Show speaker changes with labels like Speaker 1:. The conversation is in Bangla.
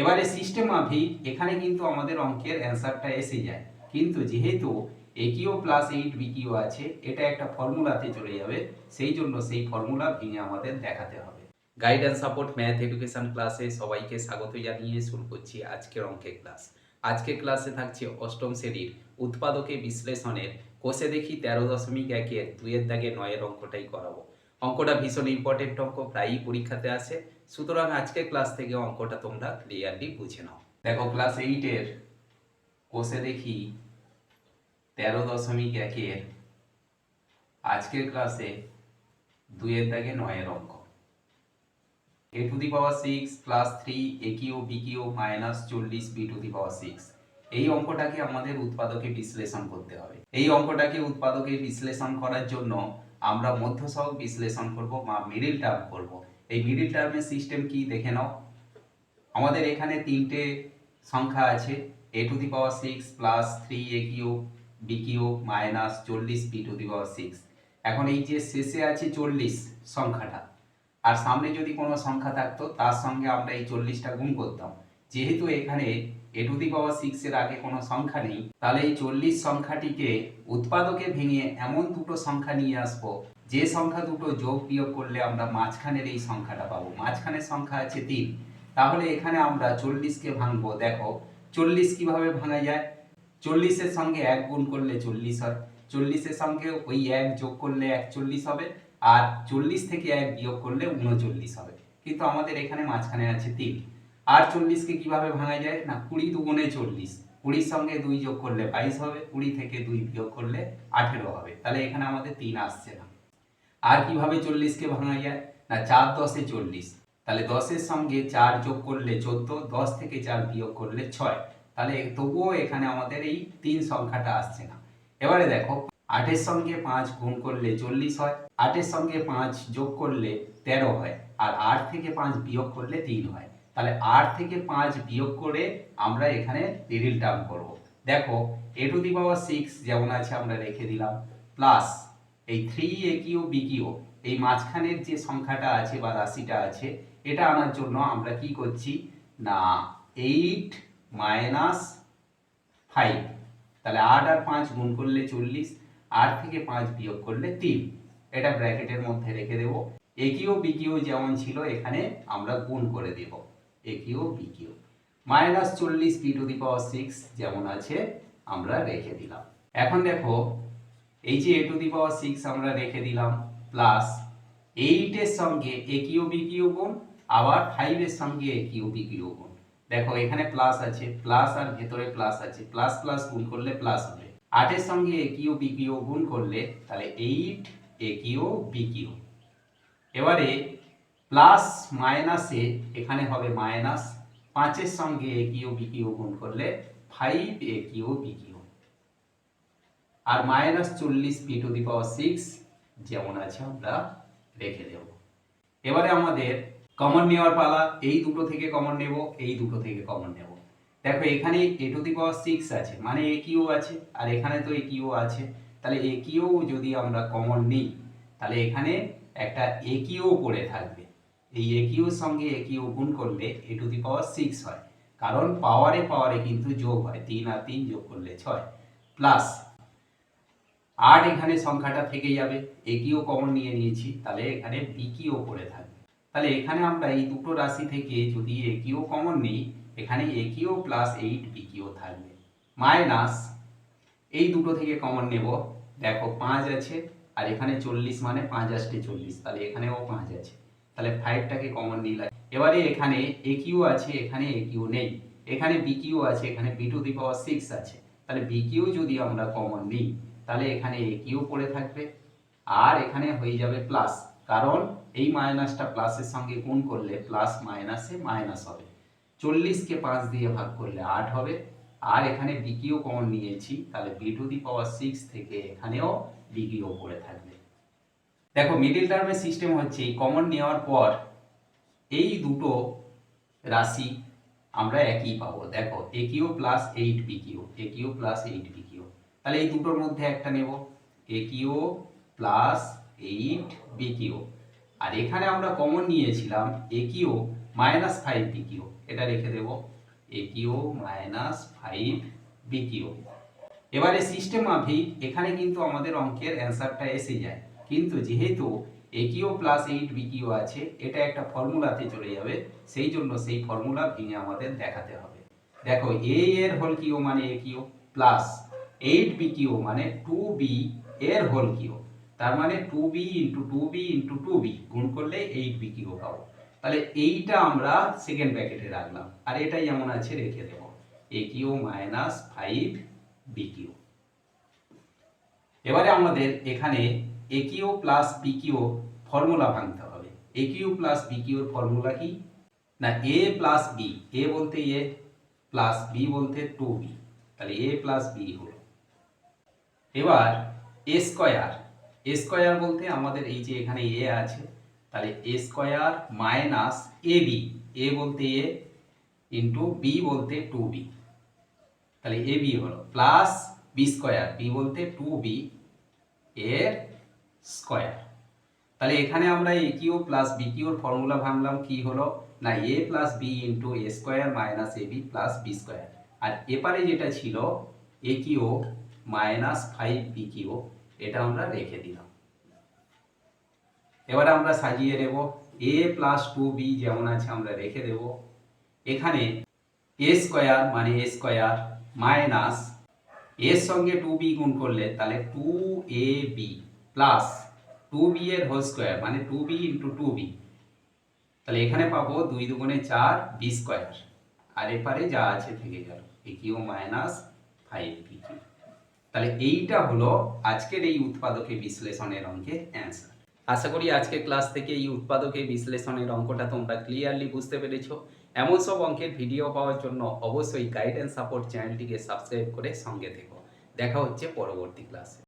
Speaker 1: এবারে সিস্টেম মাফিক, এখানে কিন্তু আমাদের অঙ্কের অ্যান্সারটা এসে যায়। কিন্তু যেহেতু একিও প্লাস এইট বিকিও আছে, এটা একটা ফর্মুলাতে চলে যাবে, সেই জন্য সেই ফর্মুলা ভেঙে আমাদের দেখাতে হবে। Guide and support math education ক্লাসে সবাইকে স্বাগত জানিয়ে শুরু করছি আজকের অঙ্কের ক্লাস আজকের ক্লাসে থাকছে অষ্টম শ্রেণির উৎপাদকে বিশ্লেষণের, কোষে দেখি তেরো দশমিক একের দুইয়ের দাগে নয়ের অঙ্কটাই করাবো। অঙ্কটা ভীষণ ইম্পর্টেন্ট অঙ্ক, প্রায়ই পরীক্ষাতে আসে। সুতরাং আজকের ক্লাস থেকে অঙ্কটা তোমরা ক্লিয়ারলি বুঝে নাও। দেখো ক্লাস এইটের কোষে দেখি তেরো দশমিক একের আজকের ক্লাসে দুইয়ের দাগে নয়ের অঙ্ক। A to the power six plus three A cube B cube minus চল্লিশ B to the power six এই অঙ্কটাকে আমাদের উৎপাদকে বিশ্লেষণ করতে হবে। এই অঙ্কটাকে উৎপাদকে বিশ্লেষণ করার জন্য আমরা মধ্যসহগ বিশ্লেষণ করব বা মিডিল টার্ম করব। এই মিডিল টার্মের সিস্টেম কি দেখে নাও। আমাদের এখানে তিনটে সংখ্যা আছে A to the power six plus three A cube B cube minus চল্লিশ B to the power six এখন এই যে শেষে আছে চল্লিশ সংখ্যাটা, আর সামনে যদি কোনো সংখ্যা থাকতো, তার সঙ্গে আমরা এই চল্লিশটা গুণ করতাম। যেহেতু এখানে এ টু দি পাওয়ার সিক্স এর আগে কোনো সংখ্যা নেই, তাহলে এই চল্লিশ সংখ্যাটিকে উৎপাদকে ভেঙে এমন দুটো সংখ্যা নিয়ে আসব, যে সংখ্যা দুটো যোগ বিয়োগ করলে আমরা মাঝখানের এই সংখ্যাটা পাবো। মাঝখানের সংখ্যা আছে তিন, তাহলে এখানে আমরা চল্লিশকে ভাঙবো। দেখো, চল্লিশ কীভাবে ভাঙা যায়? চল্লিশের সঙ্গে এক গুণ করলে চল্লিশ হয়, চল্লিশের সঙ্গে ওই এক যোগ করলে একচল্লিশ হবে, আর চল্লিশ থেকে এক বিয়োগ করলে উনচল্লিশ হবে। কিন্তু আমাদের এখানে মাঝখানে আছে তিন। আর চল্লিশকে কীভাবে ভাঙা যায়? না, কুড়ি দুগুণে চল্লিশ। কুড়ির সঙ্গে দুই যোগ করলে বাইশ হবে, কুড়ি থেকে দুই বিয়োগ করলে আঠেরো হবে। তাহলে এখানে আমাদের তিন আসছে না। আর কীভাবে চল্লিশকে ভাঙা যায়? না, চার দশে চল্লিশ। তাহলে দশের সঙ্গে চার যোগ করলে চোদ্দ, দশ থেকে চার বিয়োগ করলে ছয়। তাহলে তবুও এখানে আমাদের এই তিন সংখ্যাটা আসছে না। এবারে দেখো, আটের সঙ্গে পাঁচ গুণ করলে চল্লিশ হয়, আটের সঙ্গে পাঁচ যোগ করলে তেরো হয়, আর আট থেকে পাঁচ বিয়োগ করলে তিন হয়। তাহলে আট থেকে পাঁচ বিয়োগ করে আমরা এখানে মিডিল টার্ম করব। দেখো এ টু দি পাওয়ার সিক্স যেমন আছে আমরা রেখে দিলাম প্লাস এই three A cube B cube এই মাঝখানের যে সংখ্যাটা আছে বা রাশিটা আছে, এটা আনার জন্য আমরা কি করছি? না এইট মাইনাস ফাইভ তাহলে আট আর পাঁচ গুণ করলে চল্লিশ, আট থেকে পাঁচ বিয়োগ করলে তিন। এটা ব্র্যাকেটের মধ্যে রেখে দেব। একিও বিকিও যেমন ছিল, এখানে আমরা গুণ করে দেব। A cube B cube minus চল্লিশ B to the power six যেমন আছে, আমরা রেখে দিলাম। এখন দেখো, এই যে এ টু দি পাওয়ার সিক্স আমরা রেখে দিলাম প্লাস এইটের সঙ্গে একিও বিকিও গুণ, আবার ফাইভের সঙ্গে একিও বিকিও গুণ। দেখো, এখানে প্লাস আছে প্লাস আর ভেতরে প্লাস আছে প্লাস প্লাস গুণ করলে প্লাস হবে। আটের সঙ্গে একিও বিকিও গুণ করলে তাহলে এইট একিও বিকিও এবারে প্লাস মাইনাসে এখানে হবে মাইনাস পাঁচের সঙ্গে একিও বিকিও গুণ করলে five A cube B cube R minus চল্লিশ B to the power six যেমন আছে আমরা রেখে দেব। এবারে আমাদের কমন নেওয়ার পালা, এই দুটো থেকে কমন নেব, এই দুটো থেকে কমন নেব। দেখো এখানে এ টু দি পাওয়ার সিক্স আছে মানে এ কিউ আছে, আর এখানে তো এ কিউ আছে। তাহলে এ কিউ যদি আমরা কমন নিই, তাহলে এখানে একটা এ কিউ পড়ে থাকবে। এই এ কিউর সঙ্গে এ কিউ গুণ করলে এ টু দি পাওয়ার সিক্স হয়। কারণ পাওয়ারে পাওয়ারে কিন্তু যোগ হয়, তিন আর তিন যোগ করলে ছয়। প্লাস আট এখানে সংখ্যাটা থেকে যাবে। এ কিউ কমন নিয়ে নিয়েছি, তাহলে এখানে বি কিউ পড়ে থাকবে। তাহলে এখানে আমরা এই দুটো রাশি থেকে যদি এ কিউ কমন নিই, এখানে A cube plus eight B cube থাকবে। মাইনাস এই দুটো থেকে কমন নেব। দেখো, পাঁচ আছে, আর এখানে চল্লিশ মানে পাঁচ আসতে চল্লিশ, তাহলে এখানেও পাঁচ আছে। তাহলে ফাইভটাকে কমন নিলাম এবারে এখানে এ কিউ আছে, এখানে এ কিউ নেই। এখানে বি কিউ আছে, এখানে B to the power six আছে। তাহলে বি কিউ যদি আমরা কমন নিই, তাহলে এখানে এ কিউ পড়ে থাকবে। আর এখানে হয়ে যাবে প্লাস কারণ এই মাইনাসটা প্লাসের সঙ্গে গুণ করলে প্লাস মাইনাসে মাইনাস হবে। চল্লিশকে পাঁচ দিয়ে ভাগ করলে আট হবে। আর এখানে বি বিকিও কমন নিয়েছি, তাহলে B to the power six থেকে এখানেও বি বিকিও পড়ে থাকবে। দেখো মিডিল টার্মের সিস্টেম হচ্ছে এই কমন নেওয়ার পর এই দুটো রাশি আমরা একই পাবো। দেখো A cube plus eight B cube A cube plus eight B cube তাহলে এই দুটোর মধ্যে একটা নেব A cube plus eight B cube আর এখানে আমরা কমন নিয়েছিলাম A cube minus five B cube এটা রেখে দেব A cube minus five B cube এবারে সিস্টেম মাফিক এখানে কিন্তু আমাদের অঙ্কের অ্যান্সারটা এসে যায়। কিন্তু যেহেতু A plus eight B cube আছে, এটা একটা ফর্মুলাতে চলে যাবে, সেই জন্য সেই ফর্মুলা ভেঙে আমাদের দেখাতে হবে। দেখো এ এর হোল কিউ মানে A plus eight B cube মানে টু বি এর হোল কিউ তার মানে two B into two B into two B গুণ করলে এইট বি কিউ পাবো। তাহলে এইটা আমরা সেকেন্ড ব্র্যাকেটে রাখলাম। আর এটাই যেমন আছে, রেখে দেবো। A minus five B cube এবারে আমাদের এখানে A cube plus cube formula ভাঙতে হবে। এ কিউ প্লাস বি কিউর ফর্মুলা কি? না এ প্লাস বি এ বলতে এ প্লাস বি বলতে টু বি তাহলে এ প্লাস বি হলো। এবার এ স্কোয়ার এ স্কোয়ার বলতে আমাদের এই যে এখানে এ আছে, তাহলে A square minus A B A বলতে এ ইন্টু বি বলতে টু বি তাহলে এ বি হলো প্লাস বি স্কোয়ার বি বলতে টু বি এর স্কোয়ার তাহলে এখানে আমরা এ কিউ প্লাস বি কিউর ফর্মুলা ভাঙলাম, কি হলো? না A plus B into A square minus A B plus B square আর এপারে যেটা ছিল A cube minus five B cube এটা আমরা রেখে দিলাম। এবার আমরা সাজিয়ে দেব এ প্লাস টু বি যেমন আছে, আমরা রেখে দেব। এখানে এ স্কোয়ার মানে এ স্কোয়ার মাইনাস এর সঙ্গে টু বি গুণ করলে, তাহলে two A B plus two B এর হোল স্কোয়ার মানে two B into two B তাহলে এখানে পাবো দুই দুগুণে চার বি স্কোয়ার আর এপারে যা আছে থেকে গেল A cube minus five B cube. তাহলে এইটা হলো আজকের এই উৎপাদকে বিশ্লেষণের অঙ্কের অ্যান্সার আশা করি আজকের ক্লাস থেকে এই উৎপাদকে বিশ্লেষণের অঙ্কটা তোমরা ক্লিয়ারলি বুঝতে পেরেছ। এমন সব অঙ্কের ভিডিও পাওয়ার জন্য অবশ্যই গাইড অ্যান্ড সাপোর্ট চ্যানেলটিকে সাবস্ক্রাইব করে সঙ্গে থেকো। দেখা হচ্ছে পরবর্তী ক্লাসে